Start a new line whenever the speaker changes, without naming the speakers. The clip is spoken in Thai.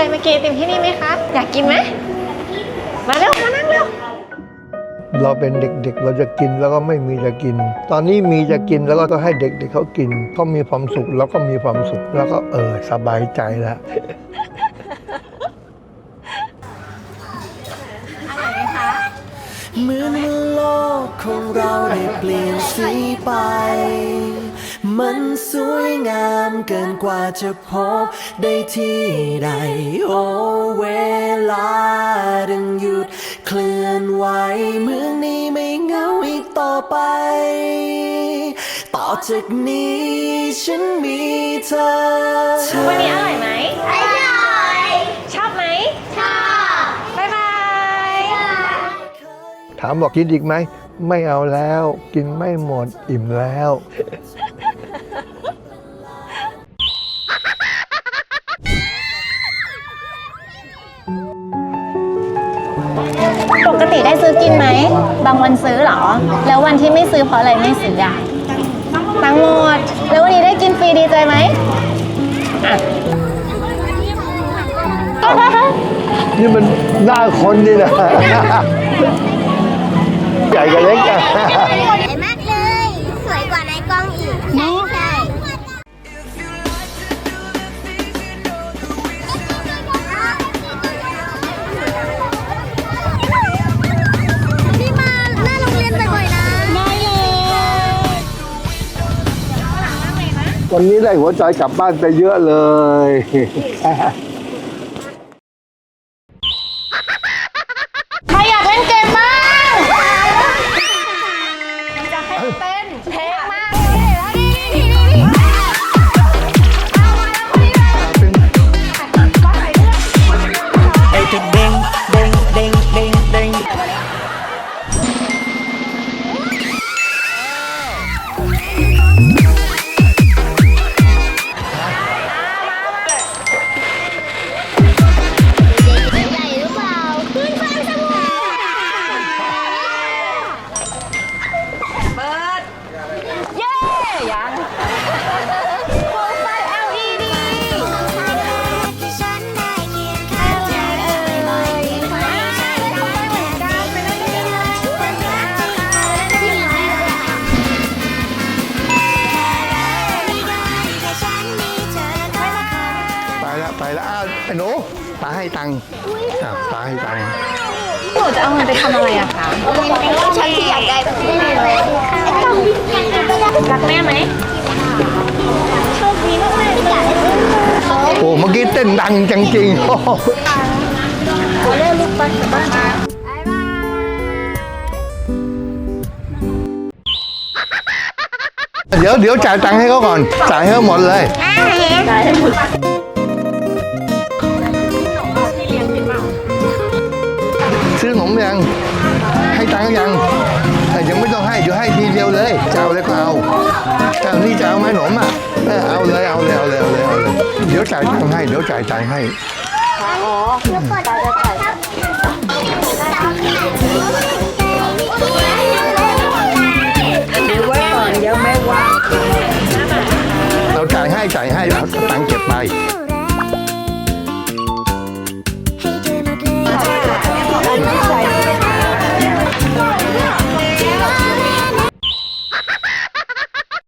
เคยมากินไอติมที่นี่ไหมคะ อยากกินไหม มาเร็ว มานั่งเร็ว
เราเป็นเด็กๆ เราจะกินแล้วก็ไม่มีจะกิน ตอนนี้มีจะกินแล้วก็ให้เด็กๆเขากินเขามีความสุขแล้วก็มีความสุขแล้วก็เออสบายใจแล้ว
เหมือนว่าโลกของเราได้เปลี่ยนสีไป มันสวยงามเกินกว่าจะพบได้ที่ใด โอ้เวลาดังหยุดเคลื่อนไหวเมืองนี้ไม่เหงาอีกต่อไป ต่อจากนี้ฉันมีเธอ
วันนี้อร่อยไหม อร่อยชอบไหม ชอบ บ๊ายบาย
ถามบอกกินอีกไหม ไม่เอาแล้ว กินไม่หมดอิ่มแล้ว
กติได้ซื้อกินไหม บางวันซื้อเหรอ แล้ววันที่ไม่ซื้อเพราะอะไรไม่ซื้ออะตังค์หมด แล้ววันนี้ได้กินฟรีดีใจไหมอะ
นี่มันหน้าคนนี่นะใหญ่กับเล็กอะ
วันนี้ได้
หัวใจกลับบ้านไปเยอะเลย ไปแล้วไปแล้วอ้าวไอ้หนูตาให้ตังค์อ้าวตาให้ตังค์
หนูจะเอาเงินไปทำอะไรอะคะ
ฉันที่อยากได้แบบนี้เลย
รักแม่ไหมโชคดีมากๆเลย
โอ้เมื่อกี้เต้นดังจริงๆโอ้โห
ขอเลิกลูกไปบ้าน
เดี๋ยวเดี๋ยวจ่ายตังค์ให้เขาก่อนจ่ายให้เขาหมดเลย ซื้อขนมยัง ให้ตังค์ยังแต่ยังไม่ต้องให้เดี๋ยวให้ทีเดียวเลยจะเอาแล้วก็เอาแต่นี่จะเอาไหมขนมอะเออเอาเลยเอาเลยเอาเลยเอาเลยเอาเลยเดี๋ยวจ่ายตังค์ให้เดี๋ยวจ่ายตังค์ให้เราจ่ายให้จ่ายให้เอาตังค์เก็บไป